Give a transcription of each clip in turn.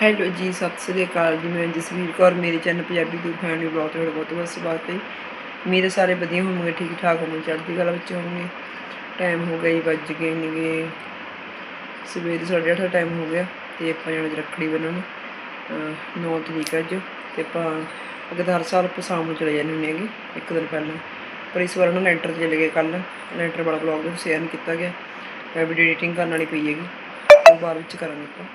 Hello ਜੀ, ਸਤਿ ਸ੍ਰੀ ਅਕਾਲ ਜੀ। ਮੈਂ ਜਸਵੀਰ ਕੌਰ, ਮੇਰੇ ਚੈਨਲ ਪੰਜਾਬੀ ਦੀ ਫੈਮਿਲੀ ਬਲੌਗ ਤੇ ਤੁਹਾਡਾ ਬਹੁਤ ਬਹੁਤ ਸਵਾਗਤ ਹੈ। ਮੇਰੇ ਸਾਰੇ ਵਧੀਆ ਹੋਣਗੇ, ਠੀਕ ਠਾਕ ਹੋਣਗੇ, ਚੜ੍ਹਦੀ ਕਲਾ ਵਿੱਚ ਹੋਣਗੇ। ਟਾਈਮ ਹੋ ਗਿਆ ਜੀ, ਵੱਜ ਗਏ ਨੇਗੇ। ਸਵੇਰੇ ਸਾਢੇ ਅੱਠ ਦਾ ਟਾਈਮ ਹੋ ਗਿਆ ਤੇ ਆਪਾਂ ਜਾਣਾ ਜੀ ਰੱਖੜੀ ਬੰਨਣ। 9 ਤਰੀਕ ਅੱਜ ਤੇ ਆਪਾਂ ਅੱਗੇ ਤਾਂ ਹਰ ਸਾਲ ਆਪਾਂ ਸ਼ਾਮ ਨੂੰ ਚਲੇ ਜਾਂਦੇ ਹੁੰਦੇ ਹੈਗੇ, ਇੱਕ ਦਿਨ ਪਹਿਲਾਂ। ਪਰ ਇਸ ਵਾਰ ਨਾ ਲੈਂਟਰ ਚਲੇ ਗਏ ਕੱਲ ਲੈਂਟਰ ਵਾਲਾ ਬਲੌਗ ਦੇ ਸ਼ੇਅਰ ਨਹੀਂ ਕੀਤਾ ਗਿਆ। ਵੀਡੀਓ ਐਡੀਟਿੰਗ ਕਰਨ ਵਾਲੀ ਪਈ ਹੈਗੀ, ਉਹ ਬਾਅਦ ਵਿੱਚ ਕਰਾਂਗੇ ਆਪਾਂ।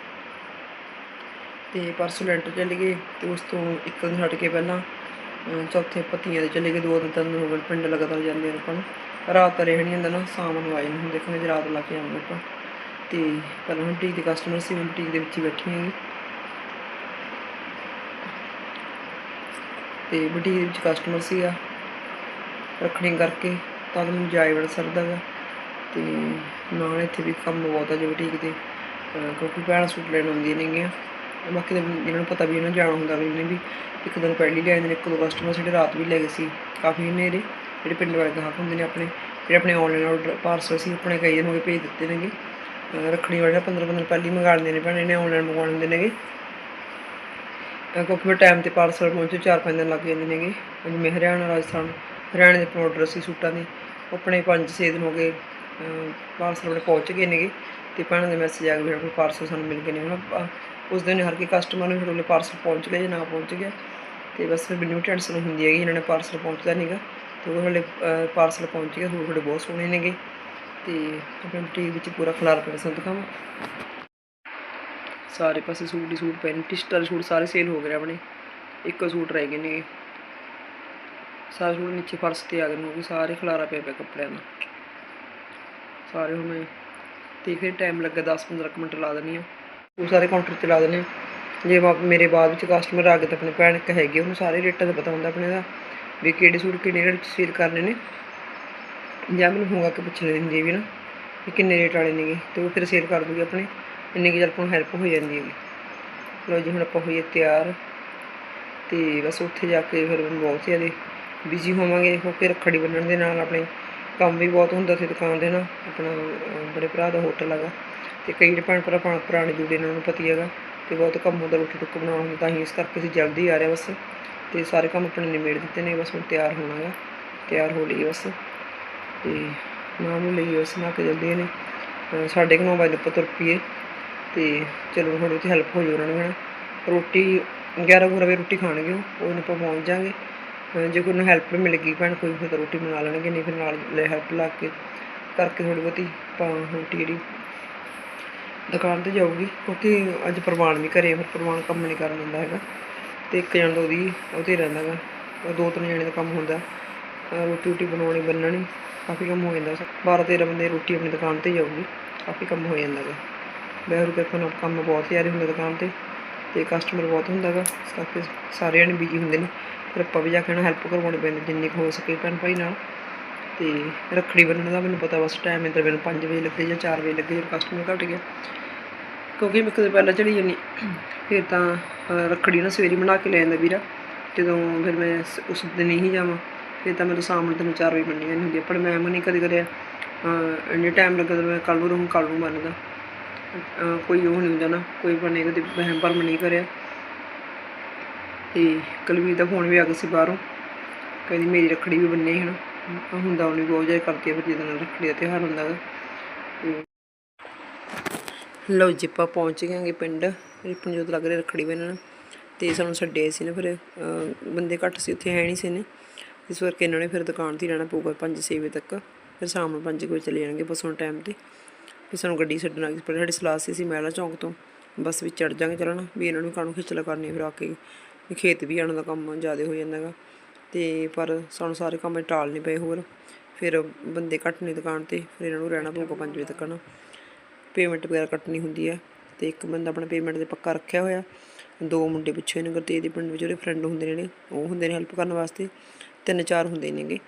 ਤੇ ਪਰਸੋਂ ਲੈਂਟਰ ਚਲੇ ਗਏ ਤੇ ਉਸ ਤੋਂ ਇੱਕ ਦਿਨ ਹਟ ਕੇ ਪਹਿਲਾਂ ਚੌਥੇ ਪੱਤੀਆਂ ਦੇ ਚਲੇ ਗਏ। ਦੋ ਦਿਨ ਤਿੰਨ ਹੋ ਗਏ ਪਿੰਡ ਲਗਾਤਾਰ ਜਾਂਦੇ ਆਪਾਂ ਨੂੰ। ਰਾਤ ਤਾਂ ਰਹਿ ਨਹੀਂ ਹੁੰਦਾ ਨਾ, ਸ਼ਾਮ ਨੂੰ ਆਏ ਨੂੰ ਹੁਣ ਦੇਖਾਂਗੇ ਜੇ ਰਾਤ ਲਾ ਕੇ ਆਉਂਦੇ ਆਪਾਂ। ਤੇ ਪਹਿਲਾਂ ਹੁਣ ਬੁਟੀਕ ਦੇ ਕਸਟਮਰ ਸੀ ਮੈਂ ਬੁਟੀਕ ਦੇ ਵਿੱਚ ਹੀ ਬੈਠੀ ਹਾਂ ਤੇ ਬੁਟੀਕ ਦੇ ਵਿੱਚ ਕਸਟਮਰ ਸੀਗਾ। ਰੱਖਣੀ ਕਰਕੇ ਤਾਂ ਮੈਨੂੰ ਜਾਏ ਬੜਾ ਸਰਦਾ ਗਾ। ਤੇ ਨਾਲ ਇੱਥੇ ਵੀ ਕੰਮ ਬਹੁਤ ਆ ਜੇ ਬੁਟੀਕ ਦੇ। ਕਿਉਂਕਿ ਭੈਣਾਂ ਸੂਟ ਲੈਣ ਆਉਂਦੀਆਂ ਨੇਗੀਆਂ। ਬਾਕੀ ਤਾਂ ਜਿਹਨਾਂ ਨੂੰ ਪਤਾ ਵੀ ਇਹਨਾਂ ਜਾਣਾ ਹੁੰਦਾ ਵੀ ਇਹਨੇ ਵੀ ਇੱਕ ਦਿਨ ਪਹਿਲੀ ਲੈ ਜਾਂਦੇ ਨੇ, ਇੱਕ ਦੋ ਕਸਟਮਰ ਸਾਡੇ ਰਾਤ ਵੀ ਲੈ ਗਏ ਸੀ, ਕਾਫੀ ਹਨੇਰੇ, ਜਿਹੜੇ ਪਿੰਡ ਵਾਲੇ ਗਾਹਕ ਹੁੰਦੇ ਨੇ ਆਪਣੇ, ਜਿਹੜੇ ਆਪਣੇ ਆਨਲਾਈਨ ਆਰਡਰ ਪਾਰਸਲ ਸੀ, ਆਪਣੇ ਕਈ ਦਿਨ ਹੋ ਗਏ ਭੇਜ ਦਿੱਤੇ ਨੇਗੇ। ਅਹ ਰੱਖੜੀ ਵਾਲੇ 15 15 ਪਹਿਲੀ ਮੰਗਾ ਲੈਂਦੇ ਨੇ ਭੈਣੇ ਨੇ ਆਨਲਾਈਨ ਮੰਗਵਾ ਲੈਂਦੇ ਨੇਗੇ। ਕਿਉਂਕਿ ਫਿਰ ਟਾਈਮ ਤੇ ਪਾਰਸਲ ਪਹੁੰਚੇ, ਚਾਰ ਪੰਜ ਦਿਨ ਲੱਗ ਜਾਂਦੇ ਨੇਗੇ। ਜਿਵੇਂ ਹਰਿਆਣਾ, ਰਾਜਸਥਾਨ, ਹਰਿਆਣੇ ਦੇ ਆਰਡਰ ਸੀ ਸੂਟਾਂ ਦੇ ਆਪਣੇ 5-6 ਦਿਨ ਹੋ ਗਏ ਪਾਰਸਲ ਆਪਣੇ ਪਹੁੰਚ ਗਏ ਨੇਗੇ। ਤੇ ਭੈਣਾਂ ਦੇ ਮੈਸੇਜ ਆ ਗਏ ਵੀ ਸਾਡੇ ਕੋਲ ਪਾਰਸਲ ਸਾਨੂੰ ਮਿਲ ਗਏ ਨੇ। ਹੁਣ ਉਸ ਦਿਨ ਹਰ ਕੇ ਕਸਟਮਰ ਨੂੰ ਫਿਰ ਉਹਨੇ ਪਾਰਸਲ ਪਹੁੰਚ ਗਿਆ ਜਾਂ ਨਾ ਪਹੁੰਚ ਗਿਆ ਤੇ ਬਸ ਫਿਰ ਮੈਨੂੰ ਟੈਨਸ਼ਨ ਹੁੰਦੀ ਹੈਗੀ, ਇਹਨਾਂ ਨੇ ਪਾਰਸਲ ਪਹੁੰਚਦਾ ਨਹੀਂਗਾ ਤੇ ਉਹ ਹਲੇ ਪਾਰਸਲ ਪਹੁੰਚ ਗਿਆ ਸੂਟ ਤੁਹਾਡੇ ਬਹੁਤ ਸੋਹਣੇ ਨੇਗੇ। ਤੇ ਆਪਣੇ ਬੁਟੀਕ ਵਿੱਚ ਪੂਰਾ ਖਲਾਰ ਪਿਆ ਸੰਤ ਕੰਮ ਸਾਰੇ ਪਾਸੇ ਸੂਟ ਹੀ ਸੂਟ ਪਏ ਨੇ ਟਿਸਟਰ ਸੂਟ ਸਾਰੇ ਸੇਲ ਹੋ ਗਏ ਆਪਣੇ। ਇੱਕੋ ਸੂਟ ਰਹਿ ਗਏ ਨੇ ਸਾਰੇ ਸੂਟ ਨੀਚੇ ਫਰਸ਼ ਤੇ ਆ ਗਏ ਨੇ ਸਾਰੇ ਖਲਾਰਾ ਪਿਆ ਪਿਆ ਕੱਪੜਿਆਂ ਦਾ। ਸਾਰੇ ਹੁਣ ਮੈਂ ਫਿਰ ਟਾਈਮ ਲੱਗਾ 10-15 ਕੁ ਮਿੰਟ ਲਾ ਦਿੰਦੀ ਆ ਉਹ ਸਾਰੇ ਕਾਊਂਟਰ ਤੇ ਲਾ ਦਿੰਦੇ ਆ। ਜੇ ਵਾ- ਮੇਰੇ ਬਾਅਦ ਵਿੱਚ ਕਸਟਮਰ ਆ ਗਏ ਤਾਂ ਆਪਣੇ ਭੈਣ ਇੱਕ ਹੈਗੇ ਉਹਨੂੰ ਸਾਰੇ ਰੇਟਾਂ ਦਾ ਪਤਾ ਹੁੰਦਾ ਆਪਣੇ ਦਾ, ਵੀ ਕਿਹੜੇ ਸੂਟ ਕਿੰਨੇ ਰੇਟ 'ਚ ਸੇਲ ਕਰਨੇ ਨੇ। ਜਾਂ ਮੈਨੂੰ ਹੋਗਾ ਕਿ ਪੁੱਛ ਲੈਂਦੀ ਵੀ ਨਾ, ਵੀ ਕਿੰਨੇ ਰੇਟ ਵਾਲੇ ਨੇਗੇ, ਤੇ ਉਹ ਫਿਰ ਸੇਲ ਕਰ ਦੂਗੀ ਆਪਣੇ। ਇੰਨੇ ਕੁ ਚੱਲ ਆਪਾਂ ਨੂੰ ਹੈਲਪ ਹੋ ਜਾਂਦੀ ਹੈਗੀ। ਲੋ ਜੀ, ਹੁਣ ਆਪਾਂ ਹੋਈਏ ਤਿਆਰ। ਤੇ ਬਸ ਉੱਥੇ ਜਾ ਕੇ ਫਿਰ ਬਹੁਤ ਜ਼ਿਆਦਾ ਬਿਜ਼ੀ ਹੋਵਾਂਗੇ। ਹੋ ਕੇ ਰੱਖੜੀ ਬੰਨਣ ਦੇ ਨਾਲ ਆਪਣੇ ਕੰਮ ਵੀ ਬਹੁਤ ਹੁੰਦਾ ਸੀ ਦੁਕਾਨ ਦੇ ਨਾ, ਆਪਣਾ ਬੜੇ ਭਰਾ ਦਾ ਹੋਟਲ ਹੈਗਾ। ਤੇ ਕਈ ਜਿਹੜੇ ਭੈਣ ਭਰਾ ਪੁਰਾਣੇ ਜੁੜੇ ਨੇ, ਉਹਨਾਂ ਨੂੰ ਪਤੀ ਹੈਗਾ ਤੇ ਬਹੁਤ ਕੰਮ ਹੁੰਦਾ, ਰੋਟੀ ਟੁੱਕ ਬਣਾਉਣ ਹੁੰਦਾ ਤਾਂ ਹੀ ਇਸ ਕਰਕੇ ਅਸੀਂ ਜਲਦੀ ਆ ਰਹੇ ਬਸ। ਤੇ ਸਾਰੇ ਕੰਮ ਆਪਣੇ ਨਿਬੇੜ ਦਿੱਤੇ ਨੇ, ਬਸ ਹੁਣ ਤਿਆਰ ਹੋਣਾ ਗਾ ਤਿਆਰ ਹੋ ਲਈ ਬਸ। ਤੇ ਮਾਂ ਨੂੰ ਲਈ ਉਸ ਨਾਲ ਕਿ ਜਲਦੀ ਨੇ ਸਾਡੇ ਸਾਢੇ ਕੁ ਨੌ ਵਜੇ ਆਪਾਂ ਤੁਰ ਪਈਏ। ਤੇ ਚਲੋ ਥੋੜੀ ਜਿਹੀ ਹੈਲਪ ਹੋ ਜਾਊ ਉਹਨਾਂ ਨੂੰ, ਹਨਾ। ਰੋਟੀ 11 ਕੁ ਵਜੇ ਰੋਟੀ ਖਾਣਗੇ ਉਹ ਉਹਨੂੰ ਆਪਾਂ ਪਹੁੰਚ ਜਾਾਂਗੇ ਜੇ ਕੋਈ ਨੂੰ ਹੈਲਪ ਮਿਲ ਗਈ ਭੈਣ, ਕੋਈ ਫਿਰ ਤਾਂ ਰੋਟੀ ਬਣਾ ਲੈਣਗੇ, ਨਹੀਂ ਫਿਰ ਨਾਲ ਹੈਲਪ ਲਾ ਕੇ ਕਰਕੇ ਥੋੜੀ ਬਹੁਤੀ ਪਾ ਰੋਟੀ ਜਿਹੜੀ ਦੁਕਾਨ ਤੇ ਜਾਊਗੀ, ਕਿਉਂਕਿ ਅੱਜ ਪ੍ਰਵਾਨ ਵੀ ਘਰੇ ਫਿਰ ਪ੍ਰਵਾਨ ਕੰਮ ਨਹੀਂ ਕਰ ਦਿੰਦਾ ਹੈਗਾ। ਤੇ ਇੱਕ ਜਣ ਦਾ ਉਹਦੀ ਉਹਤੇ ਰਹਿੰਦਾ ਗਾ। ਦੋ ਤਿੰਨ ਜਣੇ ਦਾ ਕੰਮ ਹੁੰਦਾ। ਰੋਟੀ ਰੋਟੀ ਬਣਾਉਣੀ ਬੰਨਣੀ ਕਾਫੀ ਕੰਮ ਹੋ ਜਾਂਦਾ 12 13 ਬੰਦੇ ਰੋਟੀ ਆਪਣੀ ਦੁਕਾਨ ਤੇ ਜਾਊਗੀ, ਕਾਫੀ ਕੰਮ ਹੋ ਜਾਂਦਾ ਗਾ। ਬਹਿਰੂ ਕਿਰਪਾ ਕੰਮ ਬਹੁਤ ਜ਼ਿਆਦਾ ਹੁੰਦਾ ਦੁਕਾਨ ਤੇ ਤੇ ਕਸਟਮਰ ਬਹੁਤ ਹੁੰਦਾ ਗਾ। ਇਸ ਕਰਕੇ ਸਾਰੇ ਜਣੇ ਬਿਜ਼ੀ ਹੁੰਦੇ ਨੇ। ਫਿਰ ਆਪਾਂ ਵੀ ਜਾ ਕੇ ਨਾ ਹੈਲਪ ਕਰਵਾਉਣੀ ਪੈਂਦੀ, ਜਿੰਨੀ ਕੁ ਹੋ ਸਕੇ ਭੈਣ ਭਾਈ ਨਾਲ। ਤੇ ਰੱਖੜੀ ਬੰਨਣ ਦਾ ਮੈਨੂੰ ਪਤਾ, ਬਸ ਟਾਈਮ ਇੰਦਰ ਮੈਨੂੰ 5 ਵਜੇ ਲੱਗੇ ਜਾਂ 4 ਵਜੇ ਲੱਗੇ, ਜਦੋਂ ਕਸਟਮਰ ਘਟ ਗਿਆ। ਕਿਉਂਕਿ ਮੈਂ ਕਦੇ ਪਹਿਲਾਂ ਚਲੀ ਜਾਂਦੀ ਫਿਰ ਤਾਂ ਰੱਖੜੀ ਨਾ ਸਵੇਰੇ ਬਣਾ ਕੇ ਲੈ ਜਾਂਦਾ ਵੀਰਾ। ਜਦੋਂ ਫਿਰ ਮੈਂ ਉਸ ਦਿਨ ਹੀ ਜਾਵਾਂ, ਫਿਰ ਤਾਂ ਮੈਨੂੰ ਸ਼ਾਮ ਨੂੰ ਤਿੰਨ ਚਾਰ ਵਜੇ ਬੰਨੀ ਜਾਂਦੀ ਹੁੰਦੀ ਪਰ ਮੈਂ ਨਹੀਂ ਕਦੇ ਕਰਿਆ। ਇੰਨੇ ਟਾਈਮ ਲੱਗਾ ਤਾਂ ਮੈਂ ਕੱਲ ਨੂੰ ਰਹੂੰ ਕੱਲ ਨੂੰ ਬੰਨਦਾ ਕੋਈ ਉਹ ਨਹੀਂ ਹੁੰਦਾ ਨਾ, ਕੋਈ ਬਣੇ ਕਦੇ ਵਹਿਮ ਭਰਮ ਨਹੀਂ ਕਰਿਆ। ਤੇ ਕਲਵੀਰ ਦਾ ਫੋਨ ਵੀ ਆ ਗਿਆ ਸੀ ਬਾਹਰੋਂ। ਕਹਿੰਦੀ ਮੇਰੀ ਰੱਖੜੀ ਵੀ ਬੰਨੇ ਹਨ ਹੁੰਦਾ ਉਹਨੇ ਬਹੁਤ ਜ਼ਿਆਦਾ ਕਰਦੀ ਆ ਫਿਰ ਨਾਲ ਰੱਖੜੀ ਦਾ ਤਿਉਹਾਰ ਹੁੰਦਾ ਗਾ। ਲਓ ਜੀ, ਆਪਾਂ ਪਹੁੰਚ ਗਏਗੇ ਹਾਂਗੇ ਪਿੰਡ। ਰਿਪਨਜੋਤ ਲੱਗ ਰਿਹਾ ਰੱਖੜੀ ਬੰਨਣ। ਤੇ ਸਾਨੂੰ ਛੱਡੇ ਸੀ ਨਾ ਫਿਰ ਬੰਦੇ ਘੱਟ ਸੀ, ਉੱਥੇ ਹੈ ਨਹੀਂ ਸੀ ਨੇ ਇਸ ਕਰਕੇ ਇਹਨਾਂ ਨੇ ਫਿਰ ਦੁਕਾਨ ਤੇ ਹੀ ਰਹਿਣਾ ਪਊਗਾ 5-6 ਵਜੇ ਤੱਕ। ਫਿਰ ਸ਼ਾਮ ਨੂੰ 5 ਵਜੇ ਚਲੇ ਜਾਣਗੇ ਬਸ ਹੁਣ ਟਾਈਮ ਤੇ। ਫਿਰ ਸਾਨੂੰ ਗੱਡੀ ਛੱਡਣ ਆ ਗਈ ਪਰ ਸਾਡੀ ਸਲਾਹ ਸੀ, ਅਸੀਂ ਮਹਿਲਾ ਚੌਂਕ ਤੋਂ ਬੱਸ ਵਿੱਚ ਚੜ ਜਾਾਂਗੇ ਚੱਲਣਾ। ਵੀ ਇਹਨਾਂ ਨੂੰ ਕਾਹਨੂੰ ਖਿਚਲਾ ਕਰਨੀ ਫਿਰ ਆ ਕੇ। ਖੇਤ ਵੀ ਆਉਣ ਦਾ ਕੰਮ ਜ਼ਿਆਦਾ ਹੋ ਜਾਂਦਾ ਗਾ। ਤੇ ਪਰ ਸਾਨੂੰ ਸਾਰੇ ਕੰਮ ਟਾਲ ਨਹੀਂ ਪਏ ਹੋਰ। ਫਿਰ ਬੰਦੇ ਘੱਟ ਨੇ ਦੁਕਾਨ ਤੇ, ਫਿਰ ਇਹਨਾਂ ਨੂੰ ਰਹਿਣਾ ਪਊਗਾ 5 ਵਜੇ ਤੱਕ ਨਾ ਪੇਮੈਂਟ ਵਗੈਰਾ ਕੱਟਣੀ ਹੁੰਦੀ ਹੈ ਤੇ ਇੱਕ ਬੰਦਾ ਆਪਣਾ ਪੇਮੈਂਟ ਦੇ ਪੱਕਾ ਰੱਖਿਆ ਹੋਇਆ। ਦੋ ਮੁੰਡੇ ਪਿੱਛੇ ਨੇ ਗੁਰਤੇਜ ਦੇ ਪਿੰਡ ਵਿੱਚ ਉਹਦੇ ਫਰੈਂਡ ਹੁੰਦੇ ਨੇ, ਉਹ ਹੁੰਦੇ ਨੇ ਹੈਲਪ ਕਰਨ ਵਾਸਤੇ। ਤਿੰਨ ਚਾਰ ਹੁੰਦੇ ਨੇਗੇ।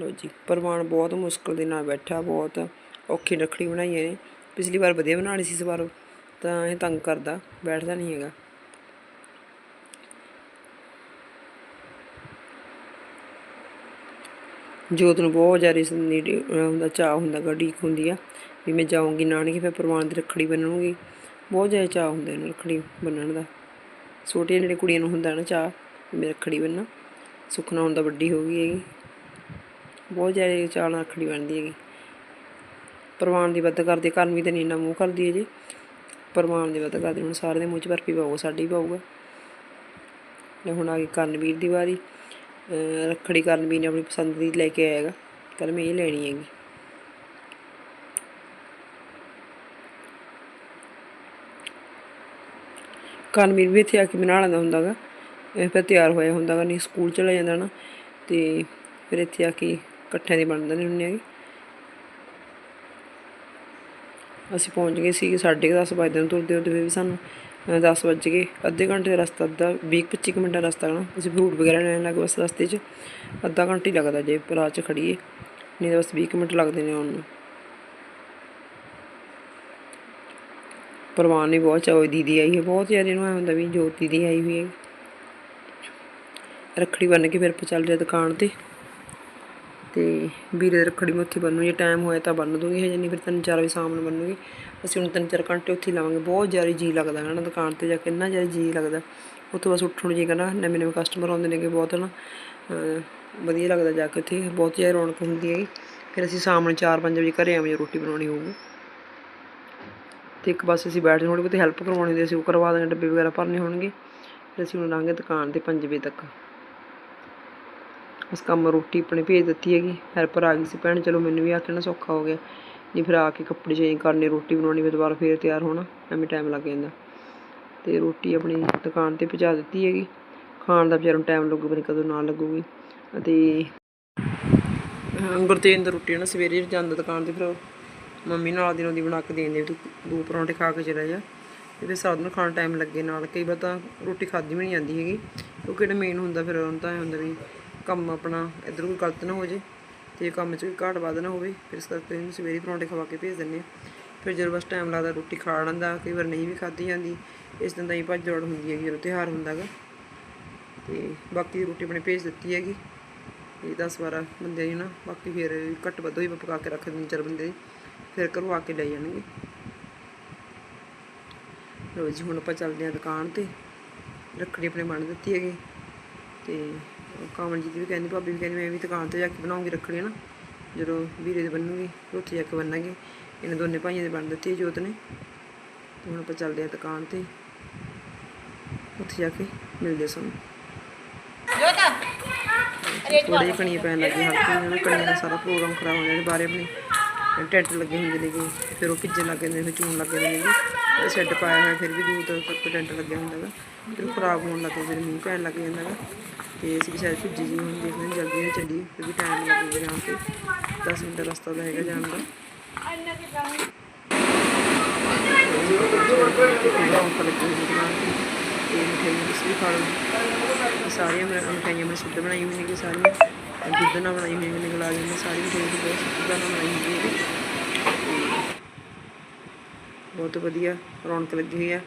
ਲੋ ਜੀ, ਪਰਵਾਨ ਬਹੁਤ ਮੁਸ਼ਕਲ ਦੇ ਨਾਲ ਬੈਠਾ, ਬਹੁਤ ਔਖੀ ਰੱਖੜੀ ਬਣਾਈਆਂ ਨੇ ਪਿਛਲੀ ਵਾਰ ਵਧੀਆ ਬਣਾ ਲਈ ਸੀ ਇਸ ਵਾਰ ਤਾਂ ਇਹ ਤੰਗ ਕਰਦਾ, ਬੈਠਦਾ ਨਹੀਂ ਹੈਗਾ। ਜੋਤ ਨੂੰ ਬਹੁਤ ਜ਼ਿਆਦਾ ਇਸ ਨੀਡ ਹੁੰਦਾ ਚਾਹ ਹੁੰਦਾ ਗਾ ਉਡੀਕ ਹੁੰਦੀ ਆ, ਵੀ ਮੈਂ ਜਾਊਂਗੀ ਨਾਨਕੇ, ਫਿਰ ਪਰਵਾਨ ਦੀ ਰੱਖੜੀ ਬੰਨੂੰਗੀ ਬਹੁਤ ਜ਼ਿਆਦਾ ਚਾਅ ਹੁੰਦਾ ਇਹਨੂੰ ਰੱਖੜੀ ਬੰਨਣ ਦਾ। ਛੋਟੀਆਂ ਜਿਹੜੀਆਂ ਕੁੜੀਆਂ ਨੂੰ ਹੁੰਦਾ ਨਾ ਚਾਹ ਵੀ ਮੈਂ ਰੱਖੜੀ ਬੰਨਾਂ ਸੁਖਨਾ ਹੁੰਦਾ ਵੱਡੀ ਹੋ ਗਈ ਹੈਗੀ। ਬਹੁਤ ਜ਼ਿਆਦਾ ਚਾਹ ਨਾਲ ਰੱਖੜੀ ਬਣਦੀ ਹੈਗੀ। ਪ੍ਰਵਾਨ ਦੀ ਵੱਧ ਕਰਦੀ ਕਰਮੀ ਤੇ ਨੀਨਾ ਮੂੰਹ ਕਰਦੀ ਹੈ ਜੀ ਪ੍ਰਵਾਨ ਦੀ ਵੱਧ ਕਰਦੇ, ਹੁਣ ਸਾਰੇ ਦੇ ਮੂੰਹ 'ਚ ਬਰਫੀ ਪਾਊਗਾ, ਸਾਡੀ ਪਾਊਗਾ। ਤੇ ਹੁਣ ਆ ਗਈ ਕਰਨਵੀਰ ਦੀ ਵਾਰੀ। ਅਹ ਰੱਖੜੀ ਕਰਨਵੀਰ ਨੇ ਆਪਣੀ ਪਸੰਦ ਦੀ ਲੈ ਕੇ ਆਏਗਾ ਕੱਲ ਮੈਂ ਇਹ ਲੈਣੀ ਹੈਗੀ। ਕਰਨਵੀਰ ਵੀ ਇੱਥੇ ਆ ਕੇ ਬਣਾ ਲੈਂਦਾ ਹੁੰਦਾ ਗਾ ਇਹ ਫਿਰ ਤਿਆਰ ਹੋਇਆ ਹੁੰਦਾ ਗਾ ਨਹੀਂ ਸਕੂਲ ਚਲਾ ਜਾਂਦਾ ਨਾ। ਤੇ ਫਿਰ ਇੱਥੇ ਆ ਕੇ ਇਕੱਠਿਆਂ ਦੇ ਬਣਦੇ ਨੇ ਹੁੰਦੇ ਹੈਗੇ। ਅਸੀਂ ਪਹੁੰਚ ਗਏ ਸੀ 10:30 ਵਜੇ ਨੂੰ ਤੁਰਦੇ ਤੁਰਦੇ ਫਿਰ ਵੀ ਸਾਨੂੰ 10 ਵੱਜ ਗਏ, ਅੱਧੇ ਘੰਟੇ ਦਾ ਰਸਤਾ, ਅੱਧਾ 20-25 ਮਿੰਟ ਦਾ ਰਸਤਾ ਹੈ ਨਾ, ਅਸੀਂ ਫਰੂਟ ਵਗੈਰਾ ਲੈਣ ਲੱਗੇ ਬਸ ਰਸਤੇ 'ਚ, ਅੱਧਾ ਘੰਟਾ ਹੀ ਲੱਗਦਾ ਜੇ ਰਾਹ 'ਚ ਖੜੀਏ, ਨਹੀਂ ਤਾਂ ਬਸ 20 ਕੁ ਮਿੰਟ ਲੱਗਦੇ ਨੇ ਆਉਣ ਨੂੰ। ਪਰਵਾਨ ਨਹੀਂ ਬਹੁਤ, ਚਾਹੋ ਦੀਦੀ ਆਈ ਹੈ ਬਹੁਤ ਜ਼ਿਆਦਾ ਇਹਨੂੰ ਐਂ ਹੁੰਦਾ ਵੀ ਜੋਤ ਦੀਦੀ ਆਈ ਹੋਈ ਹੈ। ਰੱਖੜੀ ਬੰਨ ਕੇ ਫਿਰ ਆਪਾਂ ਚੱਲ ਜਾ ਦੁਕਾਨ ਤੇ। ਤੇ ਵੀਰੇ ਦੀ ਰੱਖੜੀ ਮੈਂ ਉੱਥੇ ਬੰਨੂ ਜੇ ਟਾਈਮ ਹੋਇਆ ਤਾਂ ਬੰਨ ਦੂੰਗੀ, ਹਜੇ ਨਹੀਂ ਫਿਰ ਤਿੰਨ ਚਾਰ ਵਜੇ ਸ਼ਾਮ ਨੂੰ ਬੰਨੂਗੀ ਅਸੀਂ ਹੁਣ ਤਿੰਨ ਚਾਰ ਘੰਟੇ ਉੱਥੇ ਹੀ ਲਾਵਾਂਗੇ, ਬਹੁਤ ਜ਼ਿਆਦਾ ਜੀ ਲੱਗਦਾ ਹੈ ਨਾ ਦੁਕਾਨ ਤੇ ਜਾ ਕੇ, ਇੰਨਾ ਜ਼ਿਆਦਾ ਜੀ ਲੱਗਦਾ। ਉੱਥੋਂ ਬਸ ਉੱਠਣ ਜੀ ਕਰਨਾ ਨਵੇਂ ਨਵੇਂ ਕਸਟਮਰ ਆਉਂਦੇ ਨੇਗੇ ਬਹੁਤ ਨਾ। ਵਧੀਆ ਲੱਗਦਾ ਜਾ ਕੇ ਉੱਥੇ, ਬਹੁਤ ਜ਼ਿਆਦਾ ਰੌਣਕ ਹੁੰਦੀ ਹੈਗੀ। ਫਿਰ ਅਸੀਂ ਸ਼ਾਮ ਨੂੰ 4-5 ਵਜੇ ਘਰੇ ਆਵਾਂਗੇ, ਰੋਟੀ ਬਣਾਉਣੀ ਹੋਊਗੀ। ਤੇ ਇੱਕ ਪਾਸੇ ਅਸੀਂ ਬੈਠ ਥੋੜੀ ਬਹੁਤੀ ਹੈਲਪ ਕਰਵਾਉਣੀ ਹੁੰਦੀ ਅਸੀਂ ਉਹ ਕਰਵਾ ਦਾਂਗੇ ਡੱਬੇ ਵਗੈਰਾ ਭਰਨੇ ਹੋਣਗੇ। ਫਿਰ ਅਸੀਂ ਹੁਣ ਲਾਂਗੇ ਦੁਕਾਨ ਤੇ 5 ਵਜੇ ਤੱਕ। ਬਸ ਕੰਮ ਰੋਟੀ ਆਪਣੇ ਭੇਜ ਦਿੱਤੀ ਹੈਗੀ ਹੈਲਪਰ ਆ ਗਈ ਸੀ ਭੈਣ ਚਲੋ ਮੈਨੂੰ ਵੀ ਆਖਣਾ ਸੌਖਾ ਹੋ ਗਿਆ। ਨਹੀਂ ਫਿਰ ਆ ਕੇ ਕੱਪੜੇ ਚੇਂਜ ਕਰਨੇ ਰੋਟੀ ਬਣਾਉਣੀ ਫਿਰ ਦੁਬਾਰਾ ਫੇਰ ਤਿਆਰ ਹੋਣਾ ਐਵੇਂ ਟਾਈਮ ਲੱਗ ਜਾਂਦਾ। ਤੇ ਰੋਟੀ ਆਪਣੀ ਦੁਕਾਨ ਤੇ ਪਹੁੰਚਾ ਦਿੱਤੀ ਹੈਗੀ। ਖਾਣ ਦਾ ਵਿਚਾਰ ਨੂੰ ਟਾਈਮ ਲੱਗੂ ਪਤਾ ਨੀ ਕਦੋਂ ਨਾ ਲੱਗੂਗੀ। ਅਤੇ ਹਾਂ, ਗੁਰਤੇਜ ਦੀ ਰੋਟੀ ਨਾ ਸਵੇਰੇ ਜਾਂਦਾ ਦੁਕਾਨ ਤੇ ਫਿਰ ਮੰਮੀ ਨਾਲ ਦੀ ਦੀ ਬਣਾ ਕੇ ਦੇ ਵੀ ਤੂੰ ਦੋ ਪਰੌਂਠੇ ਖਾ ਕੇ ਚਲਾ ਜਾ। ਤੇ ਫਿਰ ਸਾਧ ਨੂੰ ਖਾਣ ਟਾਈਮ ਲੱਗੇ ਨਾਲ ਕਈ ਵਾਰ ਤਾਂ ਰੋਟੀ ਖਾਦੀ ਵੀ ਨਹੀਂ ਜਾਂਦੀ ਹੈਗੀ। ਕਿਉਂਕਿ ਜਿਹੜਾ ਮੇਨ ਹੁੰਦਾ ਫਿਰ ਉਹਨਾਂ ਤਾਂ ਇਹ ਹੁੰਦਾ ਵੀ ਕੰਮ ਆਪਣਾ ਇੱਧਰ ਕੋਈ ਗਲਤ ਨਾ ਹੋ ਜੇ ਤੇ ਕੰਮ 'ਚ ਵੀ ਘਾਟ ਵਾਧ ਨਾ ਹੋਵੇ, ਫਿਰ ਇਸ ਕਰਕੇ ਇਹਨੂੰ ਸਵੇਰੇ ਪਰੌਂਠੇ ਖਵਾ ਕੇ ਭੇਜ ਦਿੰਦੇ ਹਾਂ। ਫਿਰ ਜਦੋਂ ਬਸ ਟਾਈਮ ਲੱਗਦਾ ਰੋਟੀ ਖਾ ਲੈਂਦਾ, ਕਈ ਵਾਰ ਨਹੀਂ ਵੀ ਖਾਧੀ ਜਾਂਦੀ, ਇਸ ਦਿਨ ਤਾਂ ਹੀ ਭੱਜ ਦੌੜ ਹੁੰਦੀ ਹੈਗੀ, ਜਦੋਂ ਤਿਉਹਾਰ ਹੁੰਦਾ ਗਾ। ਤੇ ਬਾਕੀ ਦੀ ਰੋਟੀ ਆਪਣੇ ਭੇਜ ਦਿੱਤੀ ਹੈਗੀ। ਇਹ 10 12 ਬੰਦੇ ਦੀ ਨਾ, ਬਾਕੀ ਫਿਰ ਘੱਟ ਵੱਧ ਹੋਈ ਪਕਾ ਕੇ ਰੱਖ ਦਿੰਦੇ ਚਾਰ ਬੰਦੇ। ਦੀ ਫਿਰ ਘਰੋਂ ਆ ਕੇ ਲੈ ਜਾਣਗੇ। ਲੋ ਜੀ, ਹੁਣ ਆਪਾਂ ਚੱਲਦੇ ਹਾਂ ਦੁਕਾਨ ਤੇ। ਰੱਖੜੀ ਆਪਣੇ ਬਣ ਦਿੱਤੀ ਹੈਗੀ। ਤੇ ਕਾਮਲ ਜੀ ਦੀ ਵੀ ਕਹਿੰਦੀ ਭਾਬੀ ਵੀ ਕਹਿੰਦੀ ਮੈਂ ਵੀ ਦੁਕਾਨ ਤੇ ਜਾ ਕੇ ਬਣਾਉਂਗੀ ਰੱਖੜੀ ਨਾ ਜਦੋਂ ਵੀਰੇ ਦੇ ਫਿਰ ਉੱਥੇ ਜਾ ਕੇ ਬੰਨਾਂਗੇ ਇਹਨਾਂ ਦੋਨੇ ਭਾਈਆਂ ਦੇ ਬਣ ਦਿੱਤੀ ਜੋਤ ਨੇ। ਤੇ ਹੁਣ ਆਪਾਂ ਚੱਲਦੇ ਹਾਂ ਦੁਕਾਨ ਤੇ। ਉੱਥੇ ਜਾ ਕੇ ਮਿਲਦੇ ਸਾਨੂੰ ਥੋੜੇ ਜਿਹੇ ਕਣੀਆਂ ਪੈਣ ਲੱਗੀ ਹਲਕੀ ਜਿਹੀ ਕਣੀਆਂ ਦਾ ਸਾਰਾ ਪ੍ਰੋਗਰਾਮ ਖਰਾਬ ਹੋ ਜਾਂਦਾ ਬਾਰੇ ਆਪਣੇ ਟੈਂਟ ਲੱਗੇ ਹੁੰਦੇ ਨੇਗੇ। ਫਿਰ ਉਹ ਭਿੱਜਣ ਲੱਗ ਜਾਂਦੇ ਫਿਰ ਚੂਣ ਲੱਗ ਜਾਂਦੇ ਨੇਗੇ। ਤੇ ਸੈੱਟ ਪਾਇਆ ਹੋਇਆ, ਫਿਰ ਵੀ ਦੂਰ ਤੋਂ ਤੱਕ ਡੈਂਟ ਲੱਗਿਆ ਹੁੰਦਾ ਗਾ। ਫਿਰ ਖਰਾਬ ਹੋਣ ਲੱਗ ਜਾਂਦਾ ਫਿਰ ਮੀਂਹ ਪੈਣ ਲੱਗ ਜਾਂਦਾ ਗਾ। ਤੇ ਅਸੀਂ ਵੀ ਸ਼ਾਇਦ ਭਿੱਜੀ ਜੀ ਹੁਣ ਦੇਖਦੇ ਹਾਂ ਜਲਦੀ ਨਾਲ ਚੱਲੀਏ ਕਿਉਂਕਿ ਟਾਈਮ ਲੱਗੂਗਾ ਜਾਣ ਤੇ। 10 ਮਿੰਟ ਦਾ ਰਸਤਾ ਤਾਂ ਹੈਗਾ ਜਾਣ ਦਾ। ਰੌਣਕ ਲੱਗੀ ਹੋਈ ਦੁਕਾਨ ਮਿਠਾਈਆਂ ਤੁਸੀਂ ਵੀ ਖਾ ਲਓ। ਸਾਰੀਆਂ ਮੈਂ ਮਿਠਾਈਆਂ ਮੈਂ ਸੁੱਧ ਬਣਾਈ ਹੋਈਆਂ ਨੇ, ਸਾਰੀਆਂ। ਦੁੱਧ ਨਾਲ ਬਣਾਈ ਹੋਈ ਨੇ, ਗੁਲਾਬ ਜਾਮੁਨ, ਸਾਰੀ ਮਿਠਾਈ ਬਹੁਤ ਸੁੱਧ ਨਾਲ ਬਣਾਈ ਹੋਈ ਹੈ। ਬਹੁਤ ਵਧੀਆ ਰੌਣਕ ਲੱਗੀ ਹੋਈ ਆ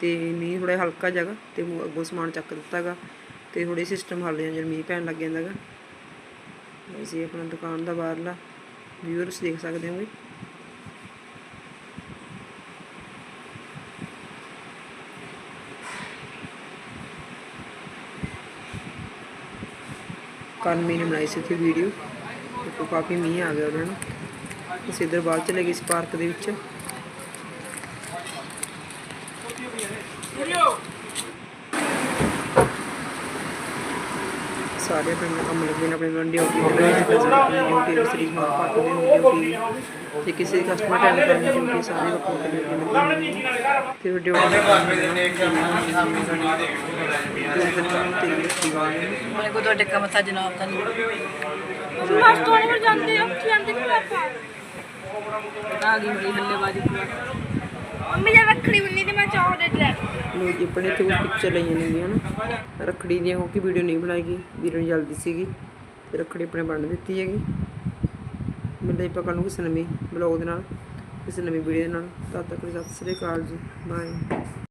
ਤੇ ਮੀਂਹ ਥੋੜਾ ਹਲਕਾ ਜਗਾ ਤੇ ਅੱਗੋਂ ਸਮਾਨ ਚੱਕ ਦਿੱਤਾਗਾ ਤੇ ਥੋੜੇ ਸਿਸਟਮ ਹੱਲ ਜਾਂ ਜਦ ਮੀਂਹ ਪੈਣ ਲੱਗ ਜਾਂਦਾਗਾ ਅਸੀਂ ਆਪਣਾ ਦੁਕਾਨ ਦਾ ਬਾਹਰਲਾ ਵਿਊਅਰਸ ਦੇਖ ਸਕਦੇ ਹੋਗੇ ਕੱਲ ਨੇ ਬਣਾਈ ਸੀ ਤੇ ਵੀਡੀਓ ਤੇ ਕਾਫੀ ਮੀਂਹ ਆ ਗਿਆ ਉਹਨਾਂ ਨੂੰ। ਅਸੀਂ ਇੱਧਰ ਬਾਹਰ ਚਲੇ ਗਏ ਸੀ ਪਾਰਕ ਦੇ ਵਿੱਚ। ਸਾਰੇ ਆਪਣੇ ਕੰਮ ਲੱਗੇ ਨੇ ਆਪਣੀ ਡਿਊਟੀ ਤੇ ਲੱਗੇ ਨੇ ਆਪਣੀ ਡਿਊਟੀ ਸ੍ਰੀ ਮਾਂ ਪਾਰਕ ਦੇ ਡਿਊਟੀ ਤੇ ਕਿਸੇ ਕਸਟਮਰ ਅਟੈਂਡ ਕਰਨ ਦੀ ਡਿਊਟੀ ਸਾਰੇ ਆਪਣੇ ਲੱਗੇ ਨੇ। ਤੇ ਡਿਊਟੀ ਦੇ ਕੰਮ ਨੇ ਤੇ ਦੀਵਾਨ ਮੇਰੇ ਕੋ ਤੁਹਾਡੇ ਕੰਮ ਤਾਂ ਜਨਾਬ ਤਾਂ ਨਹੀਂ। ਬਸ ਤੋਂ ਨਹੀਂ ਜਾਂਦੇ ਆ ਜਾਂਦੇ ਨਹੀਂ ਆਪਾਂ ਆ ਗਈ ਮੇਰੀ ਹੱਲੇਬਾਜ਼ੀ ਮੰਮੀ ਜੇ ਰੱਖੜੀ ਬੰਨੀ ਤੇ ਮੈਂ ਚਾਕਲੇਟ ਲੈ ਲੋ ਜੀ, ਆਪਣੇ ਇੱਥੇ ਕੁਝ ਪਿਕਚਰ ਲਈਆਂ ਨੇ ਨਾ ਰੱਖੜੀ ਦੀਆਂ ਹੋ ਕੇ ਵੀਡੀਓ ਨਹੀਂ ਬਣਾਈ ਗਈ ਵੀਡੀਓ ਨੂੰ ਜਲਦੀ ਸੀਗੀ, ਤੇ ਰੱਖੜੀ ਆਪਣੇ ਬਣ ਦਿੱਤੀ ਹੈਗੀ। ਮਿਲਦੇ ਆਪਾਂ ਕੱਲ੍ਹ ਨੂੰ ਕਿਸੇ ਨਵੀਂ ਬਲੌਗ ਦੇ ਨਾਲ, ਕਿਸੇ ਨਵੀਂ ਵੀਡੀਓ ਦੇ ਨਾਲ। ਤਦ ਤੱਕ ਸਤਿ ਸ੍ਰੀ ਅਕਾਲ ਜੀ ਬਾਏ